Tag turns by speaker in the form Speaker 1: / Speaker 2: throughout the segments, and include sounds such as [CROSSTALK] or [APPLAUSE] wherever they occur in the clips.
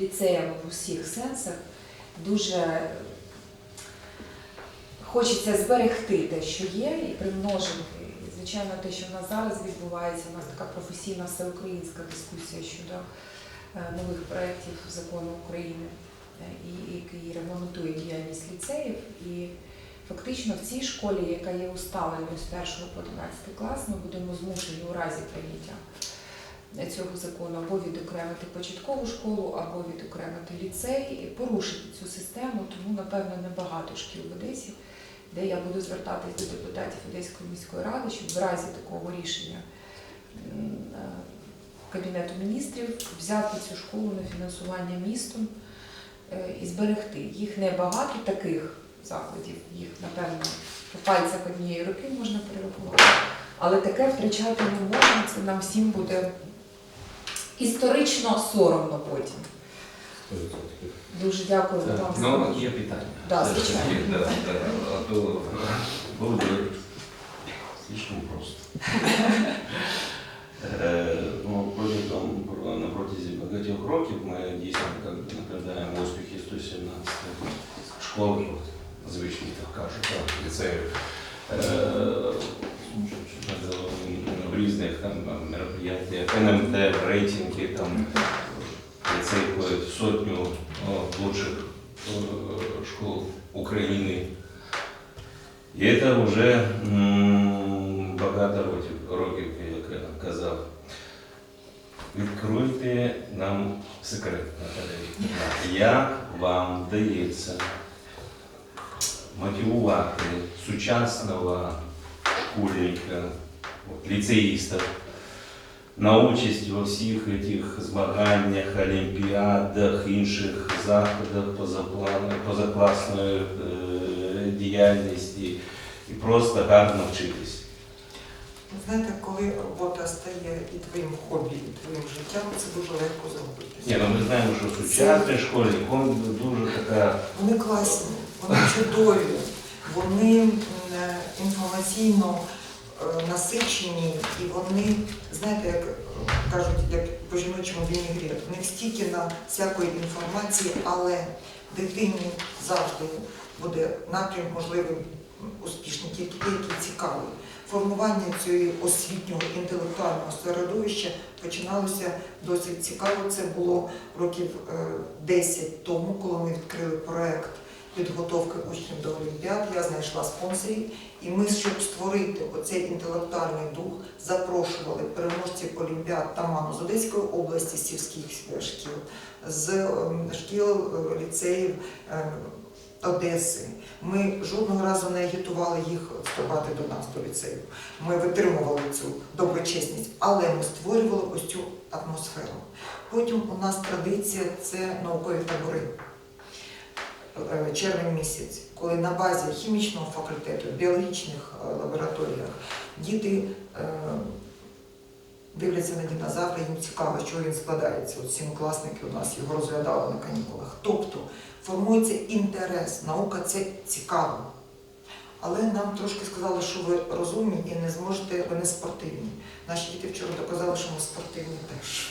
Speaker 1: ліцеями в усіх сенсах. Дуже хочеться зберегти те, що є, і примножити. Звичайно, те, що в нас зараз відбувається, у нас така професійна всеукраїнська дискусія щодо е, нових проєктів закону України, е, який регламентує діяльність ліцеїв. І фактично в цій школі, яка є усталеною з 1 по 12 клас, ми будемо змушені у разі прийняття цього закону або відокремити початкову школу, або відокремити ліцей, порушити цю систему, тому, напевно, небагато шкіл в Одесі, де я буду звертатись до депутатів Одеської міської ради, щоб в разі такого рішення е, Кабінету міністрів взяти цю школу на фінансування містом е, і зберегти. Їх небагато таких закладів, їх, напевно, по пальцях однієї руки можна перерахувати. Але таке втрачати не можна, це нам всім буде історично соромно потім. Дуже дякую вам.
Speaker 2: Ну, є питання.
Speaker 1: Да, звичайно.
Speaker 2: да, да, а то буде слишком просто.
Speaker 3: Е, Ну, протягом на протязі багатьох років ми дійсно наглядаємо успіхи 117 школи, звичні так кажуть, так, ліцеїв. В різних там мероприятиях, НМТ, рейтинги, там ліцей в сотню лучших школ України. І це вже багато років, як я казав. Відкруйте нам секрет, Вікторівна. Як вам вдається мотивувати сучасного школьника, от, ліцеїста на участь во всіх цих змаганнях, олімпіадах, інших заходах позакласної е, діяльності і просто гарно вчитись.
Speaker 4: Знаєте, коли робота стає і твоїм хобі, і твоїм життям, це дуже легко зробити.
Speaker 3: Ні, ну ми знаємо, що сучасний школьник, він дуже така.
Speaker 4: Вони класні, вони чудові, вони інформаційно насичені, і вони, знаєте, як е, кажуть, як по жіночому вінігрі, в них стільки на всякої інформації, але дитині завжди буде напрям можливий успішний, тільки той, який цікавий. Формування цієї освітнього інтелектуального середовища починалося досить цікаво. Це було років е, 10 тому, коли ми відкрили проект підготовки учнів до Олімпіад. Я знайшла спонсорів, і ми, щоб створити оцей інтелектуальний дух, запрошували переможців Олімпіад та маму з Одеської області, сільських шкіл, з ем, шкіл е, ліцеїв е, Одеси. Ми жодного разу не агітували їх вступати до нас, до ліцею. Ми витримували цю доброчесність, але ми створювали ось цю атмосферу. Потім у нас традиція це наукові табори. Е, Червень місяць, коли на базі хімічного факультету, біологічних е, лабораторіях діти е, дивляться на динозавра, їм цікаво, що він складається. От сімикласники у нас його розглядали на канікулах. Тобто формується інтерес, наука це цікаво. Але нам трошки сказали, що ви розумні і не зможете, ви не спортивні. Наші діти вчора доказали, що ми спортивні теж.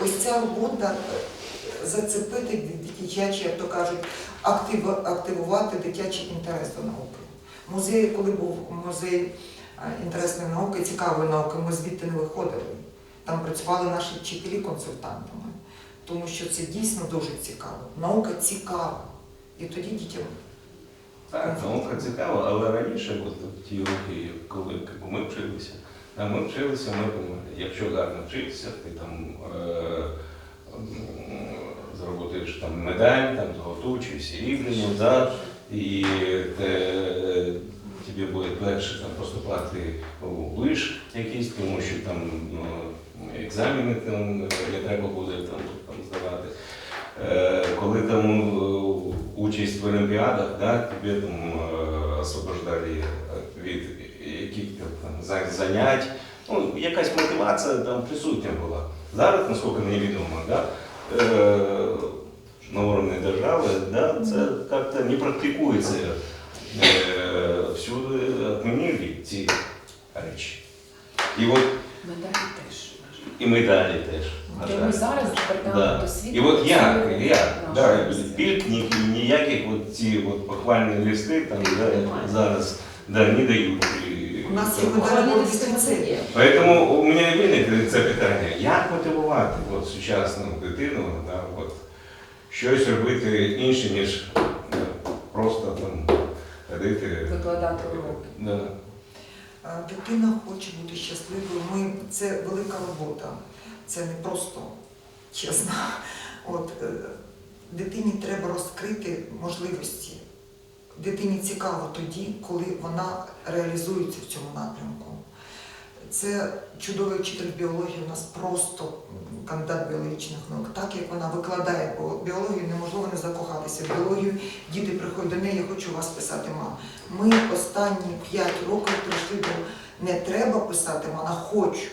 Speaker 4: Ось ця робота зацепити дитячі, як то кажуть, актив, активувати дитячий інтерес до науки. Музей, коли був музей інтересної науки, цікавої науки, ми звідти не виходили. Там працювали наші вчителі консультантами, тому що це дійсно дуже цікаво. Наука цікава. І тоді дітям
Speaker 3: Так, наука цікава, але раніше, от в роки, коли ми вчилися, ми вчилися, ми думали, якщо гарно вчитися, ти там е, заработаєш там медаль, там чи серебряну, да, і те, тобі буде легше там поступати у лиш якісь, тому що там ну, екзамени там не треба буде там, там здавати. Е, коли там е, участь в Олімпіадах, да, тебе там е, освобождали від яких там занять. Ну, якась мотивація там присутня була. Зараз, наскільки мені відомо, да, на уровне держави, да, це як-то не практикується. Е, всюди відмінили ці речі. І от
Speaker 1: Медалі теж.
Speaker 3: і медалі теж.
Speaker 1: Прямо
Speaker 2: жаль.
Speaker 1: зараз
Speaker 3: Да.
Speaker 1: департамент освіти.
Speaker 3: І от як, як, да,
Speaker 1: нашою
Speaker 3: ніяких от ці от похвальні листи там да, зараз да, не дають.
Speaker 4: У нас є
Speaker 3: і-
Speaker 4: медаль
Speaker 1: Вони
Speaker 4: гордості
Speaker 1: система
Speaker 4: це.
Speaker 1: є.
Speaker 3: Поэтому у мене і це питання, як мотивувати от, сучасну дитину, да, от, щось робити інше, ніж е, просто там ходити.
Speaker 1: Викладати уроки.
Speaker 3: Да.
Speaker 4: Дитина хоче бути щасливою. Ми це велика робота. Це не просто чесно. От е, дитині треба розкрити можливості. Дитині цікаво тоді, коли вона реалізується в цьому напрямку. Це чудовий вчитель біології, у нас просто кандидат біологічних наук. Так як вона викладає бо біологію, неможливо не закохатися в біологію. Діти приходять до неї, я хочу вас писати, мам. Ми останні 5 років прийшли до не треба писати, мам, а хочу.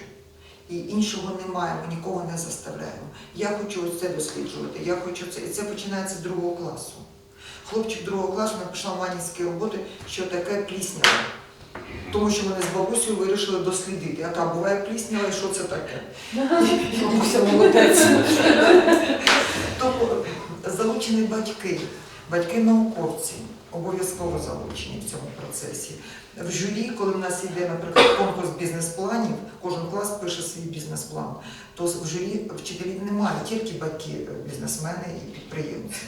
Speaker 4: І іншого немає, ми нікого не заставляємо. Я хочу ось це досліджувати, я хочу це. І це починається з другого класу. Хлопчик другого класу написав манівські роботи, що таке пліснява. Тому що вони з бабусею вирішили дослідити, яка буває пліснява і що це таке. [LAUGHS]
Speaker 1: Бабуся молодець.
Speaker 4: Тобто залучені батьки, батьки науковці обов'язково залучені в цьому процесі. В журі, коли в нас йде, наприклад, конкурс бізнес-планів, кожен клас пише свій бізнес-план, то в журі вчителів немає, тільки батьки, е, бізнесмени і підприємці.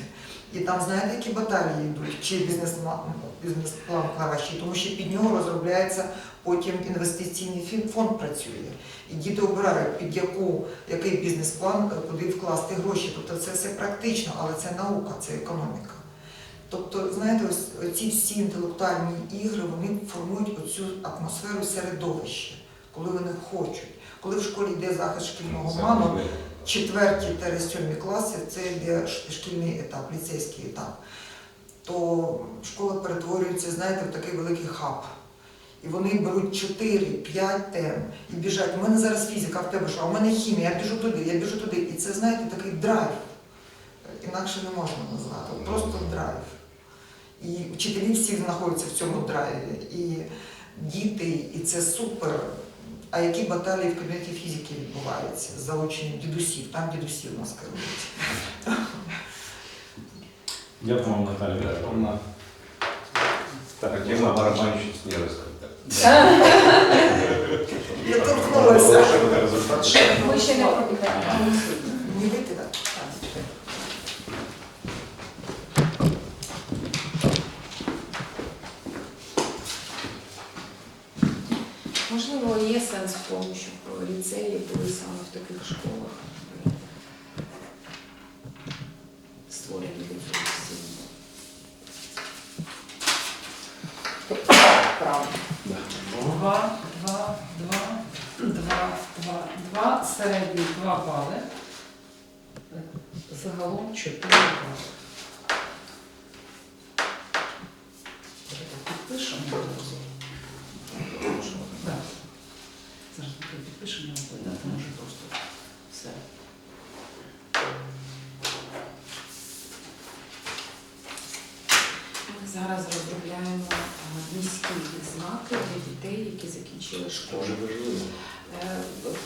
Speaker 4: І там знаєте, які баталії йдуть, чи бізнес-план бізнес-план кращий, тому що під нього розробляється потім інвестиційний фонд працює. І діти обирають, під яку, який бізнес-план, е, куди вкласти гроші. Тобто це все практично, але це наука, це економіка. Тобто, знаєте, ось ці всі інтелектуальні ігри вони формують оцю атмосферу середовища, коли вони хочуть. Коли в школі йде захист шкільного ману, четверті та сьомі класи це йде шкільний етап, ліцейський етап, то школа перетворюється, знаєте, в такий великий хаб. І вони беруть 4-5 тем і біжать. У мене зараз фізика, а в тебе що? А у мене хімія, я біжу туди, я біжу туди. І це, знаєте, такий драйв. Інакше не можна назвати. Просто драйв. І вчителі всі знаходяться в цьому драйві. І діти, і це супер. А які баталії в кабінеті фізики відбуваються з залученням дідусів? Там дідусі у нас керують.
Speaker 5: Дякую вам, Наталія Вікторовна.
Speaker 3: Так, тема барабанщиць не розкрита.
Speaker 4: Я торкнулася.
Speaker 5: результат.
Speaker 1: Ми ще не пробігаємо.
Speaker 4: Не вийти, так?
Speaker 1: Можливо, є сенс в тому, щоб ліцеї були саме в таких школах. Створені. Тобто, правда.
Speaker 6: Два, два, два, два, два, два, середній два бали. Загалом чотири бали. Давайте Підпишемо одразу. Так. Зараз ми підпишемо, бо я не можу просто все.
Speaker 1: Ми зараз розробляємо е, міські відзнаки для дітей, які закінчили школу. Е,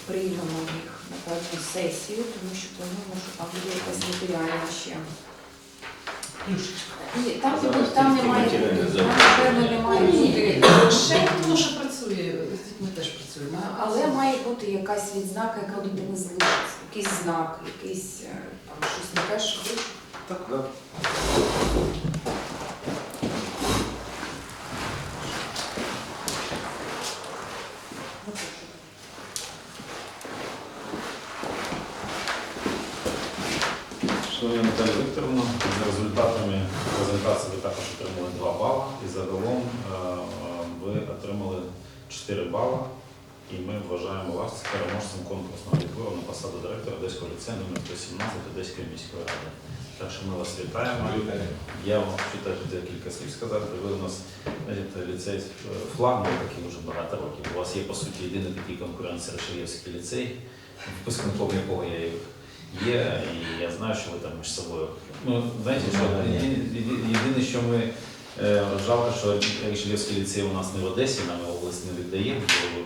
Speaker 1: Приймемо їх на певну сесію, тому що плануємо, що там буде якась матеріальна ще. І там,
Speaker 2: Зараз
Speaker 1: там
Speaker 2: тільки
Speaker 1: немає, там, напевно, немає бути грошей,
Speaker 6: Тому що працює, з дітьми теж працюємо.
Speaker 1: але має бути якась відзнака, яка до не залишиться. Якийсь знак, якийсь е, там щось не те, що ви-
Speaker 2: Так, да.
Speaker 5: Шановні Наталія Вікторовна, за результатами презентації ви також отримали 2 бали і загалом е, ви отримали 4 бали. І ми вважаємо вас переможцем конкурсного відбору на посаду директора Одеського ліцею номер 117 Одеської міської ради. Так що ми вас вітаємо. Я вам хочу декілька слів сказати. Ви у нас знаєте, ліцей е, флагман такий вже багато років. У вас є по суті єдиний такий конкурент Серешевський ліцей, випускником якого я є. І я знаю, що ви там між собою. Ну, знаєте, що єдине- що ми е, жалко, що Рішелівський ліцей у нас не в Одесі, нам його область не віддає, бо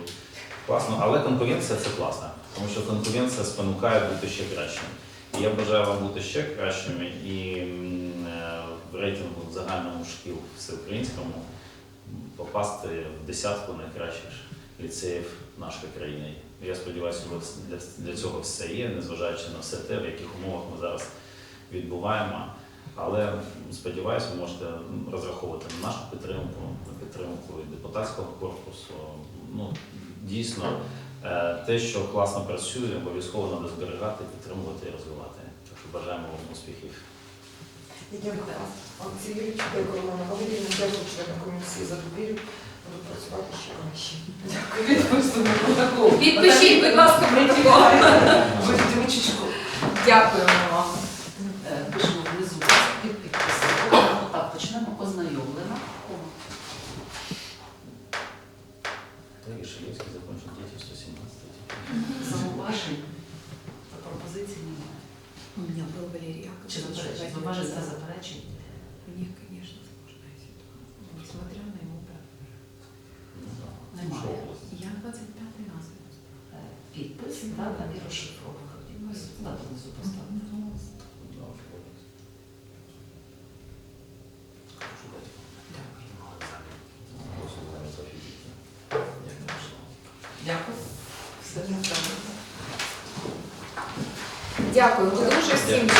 Speaker 5: класно, але конкуренція це класно. Тому що конкуренція спонукає бути ще кращим. І я бажаю вам бути ще кращими і е, в рейтингу загальному шкіл всеукраїнському попасти в десятку найкращих ліцеїв нашої країни. Я сподіваюся, у вас для, цього все є, незважаючи на все те, в яких умовах ми зараз відбуваємо. Але сподіваюся, ви можете розраховувати на нашу підтримку, підтримку і депутатського корпусу. Ну, дійсно, е, те, що класно працює, обов'язково треба зберігати, підтримувати і розвивати. Так що бажаємо вам успіхів.
Speaker 4: Дякую. Олексій Юрійович, дякую вам. Валерій, дякую членам комісії за довіру. Буду працювати ще краще.
Speaker 6: Протокол.
Speaker 1: Підпишіть, будь ласка, протокол.
Speaker 6: Ручечку.
Speaker 1: Дякуємо вам.
Speaker 6: Е, Пишемо внизу під підписом. Так, почнемо ознайомлено.
Speaker 5: Колеги Шилівський закончив діти 117
Speaker 6: Зауважень та пропозицій немає.
Speaker 7: У меня был Валерий
Speaker 6: Чи
Speaker 7: Яковлевич.
Speaker 6: заперечень? Зауважень та заперечень?
Speaker 7: Мне, конечно, сложная ситуация. Несмотря на его брат.
Speaker 6: Немає.
Speaker 7: Я 25 раз.
Speaker 6: Е, Підпис, дата і розшифровка. Дату внизу поставити. Дякую.
Speaker 1: Дякую дуже всім,